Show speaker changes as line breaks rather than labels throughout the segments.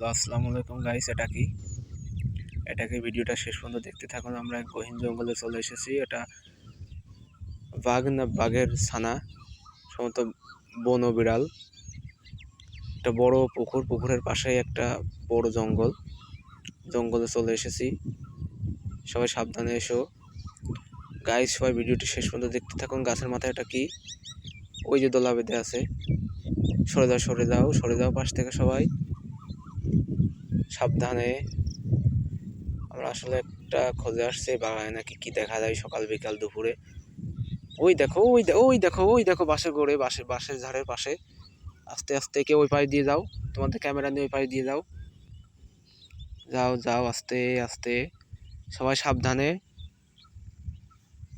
তো আসসালামু আলাইকুম গাইস এটা কি? এটাকে ভিডিওটা শেষ পর্যন্ত দেখতে থাকুন, আমরা গহীন জঙ্গলে চলে এসেছি। এটা বাঘ না বাঘের ছানা, সম্ভবত বন বিড়াল। একটা বড় পুকুর, পুকুরের পাশেই একটা বড় জঙ্গল। জঙ্গলে চলে এসেছি। সবাই সাবধানে এসো। গাইস সবাই ভিডিওটি শেষ পর্যন্ত দেখতে থাকুন। গাছের মাথায় এটা কি? ওই যে দোলা বেঁধে আছে। সরে যাও সরে যাও সরে যাও পাশ থেকে সবাই। সাবধানে। আমরা আসলে একটা খোঁজে আসছি বাগানে নাকি কি দেখা যায় সকাল বিকাল দুপুরে। ওই দেখো, ওই ওই দেখো ওই দেখো বাসের গোড়ে বাসের বাসের ঝাড়ের পাশে। আস্তে আস্তে কেউ ওই পাশে দিয়ে যাও, তোমাদের ক্যামেরা নিয়ে ওই পাশে দিয়ে যাও। যাও যাও, আস্তে আস্তে। সবাই সাবধানে।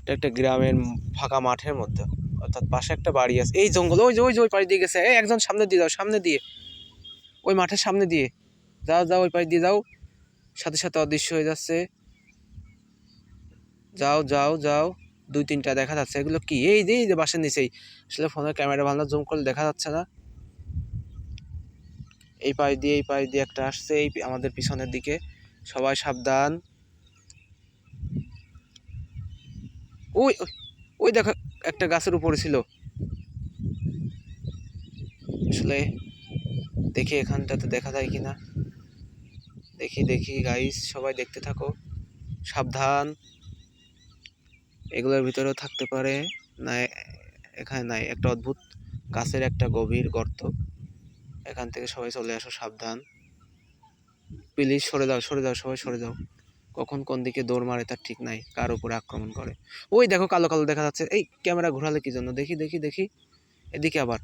এটা একটা গ্রামের ফাঁকা মাঠের মধ্যে, অর্থাৎ পাশে একটা বাড়ি আছে। এই জঙ্গল, ওই যে ওই যে, ওই পাশ দিয়ে গেছে। এই একজন সামনে দিয়ে যাও, সামনে দিয়ে। ওই মাঠের সামনে দিয়ে। যাও যাও, ওই পাশ দিয়ে যাও। সাথে সাথে অদৃশ্য হয়ে যাচ্ছে। যাও যাও যাও। দুই, তিনটা দেখা যাচ্ছে। এগুলো কি? এই যে এই যে বাসের নিচেই। আসলে ফোনের ক্যামেরা ভালো জুম করলে দেখা যাচ্ছে না। এই পাশ দিয়ে, এই পাশ দিয়ে একটা আসছে, এই আমাদের পিছনের দিকে। সবাই সাবধান। ওই, ওই- দেখো, একটা গাছের উপরে ছিল। আসলে দেখি এখানটাতে দেখা যায় কিনা। দেখি দেখি গাইস সবাই দেখতে থাকো। সাবধান। এগুলোর ভিতরেও থাকতে পারে। না, এখানে নাই, একটা অদ্ভুত গাছের একটা গভীর গর্ত। এখান থেকে সবাই চলে আসো, সাবধান। প্লিজ সরে যাও সরে যাও, সবাই সরে যাও। কখন কোন দিকে দৌড় মারে তার ঠিক নাই, কার উপরে আক্রমণ করে। ওই দেখো, কালো কালো দেখা যাচ্ছে। এই ক্যামেরা ঘোরালে কি জন্য? দেখি দেখি দেখি। এদিকে আবার।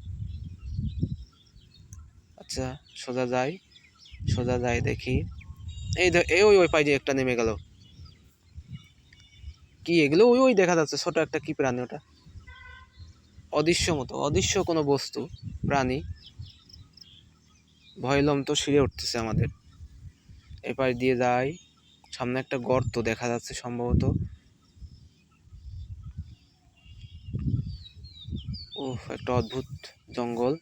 আচ্ছা সোজা যাই সোজা যাই দেখি। এই এই ওই ওই পাই যে একটা নেমে গেল। কি এগুলো? ওই ওই দেখা যাচ্ছে, ছোট একটা কি প্রাণী ওটা? অদৃশ্য মতো, অদৃশ্য কোনো বস্তু, প্রাণী। ভয়লম তো শিরে উঠতেছে আমাদের। এপাশ দিয়ে যাই, সামনে একটা গর্ত দেখা যাচ্ছে সম্ভবত। উফ, একটা অদ্ভুত জঙ্গল।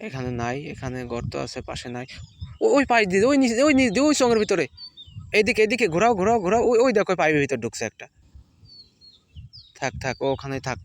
এখানে নাই, এখানে গর্ত আছে, পাশে নাই। ও- ওই পাশ দিয়ে ওই নিচে ওই নিচ ওই সঙ্গের ভিতরে। এদিকে এদিকে, ঘোরাও ঘোরাও ঘোরাও, ওই ওই দেখো পাইপের ভিতর ঢুকছে একটা। থাক থাক ওখানে থাক।